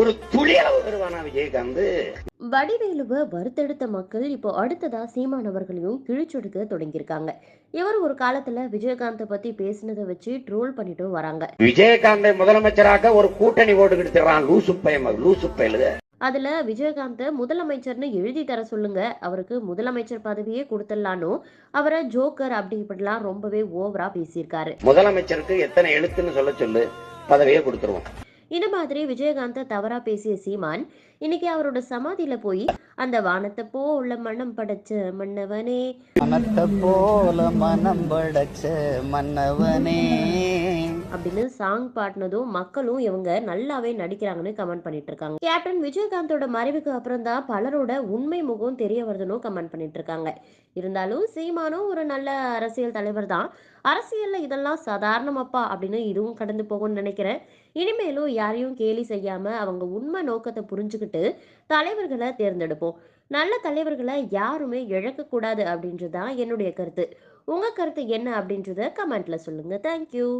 ஒரு துளி அளவு வருவானா விஜயகாந்த். வடிவேலுவை வறுத்தெடுத்த மக்கள் இப்போ அடுத்ததா சீமானவர்களையும் கிழிச்சொடுக்க தொடங்கியிருக்காங்க. இவர் ஒரு காலத்துல விஜயகாந்தை பத்தி பேசினதை வச்சு ட்ரோல் பண்ணிட்டு வராங்க. விஜயகாந்தை முதலமைச்சராக ஒரு கூட்டணி ஓட்டு கிடுத்துறான் லூசு பையன் லூசு பயலுக அதுல விஜயகாந்தை முதலமைச்சர்னு எழுதி தர சொல்லுங்க. அவருக்கு முதலமைச்சர் பதவியே கொடுத்துடலான்னு அவரை ஜோக்கர் அப்படி இப்படிலாம் ரொம்பவே ஓவரா பேசியிருக்காரு. முதலமைச்சருக்கு எத்தனை எழுத்துன்னு சொல்ல சொல்லு. பதவியே கொடுத்துருவோம். இந்த மாதிரி விஜயகாந்த தவறா பேசிய சீமான் இன்னைக்கு அவரோட சமாதியில போய் அந்த வானத்தை போல மனம் படைச்ச மன்னவனே. வானத்தை போல மனம் படைச்ச மன்னவனே. அப்படின்னு சாங் பாடினதும் மக்களும் இவங்க நல்லாவே நடிக்கிறாங்கன்னு கமெண்ட் பண்ணிட்டு இருக்காங்க கேப்டன் விஜயகாந்தோட மறைவுக்கு அப்புறம் தான் பலரோட உண்மை முகம் தெரிய வருதுன்னு கமெண்ட் பண்ணிட்டு இருக்காங்க இருந்தாலும் சீமானும் ஒரு நல்ல அரசியல் தலைவர் தான். அரசியல்ல இதெல்லாம் சாதாரணமாப்பா அப்படின்னு இதுவும் கடந்து போகும்னு நினைக்கிறேன். இனிமேலும் யாரையும் கேலி செய்யாம அவங்க உண்மை நோக்கத்தை புரிஞ்சுக்கிட்டு தலைவர்களை தேர்ந்தெடுப்போம். நல்ல தலைவர்களை யாருமே இழக்கக்கூடாது அப்படின்றது தான் என்னுடைய கருத்து. உங்க கருத்து என்ன அப்படின்றத கமெண்ட்ல சொல்லுங்க. தேங்க்யூ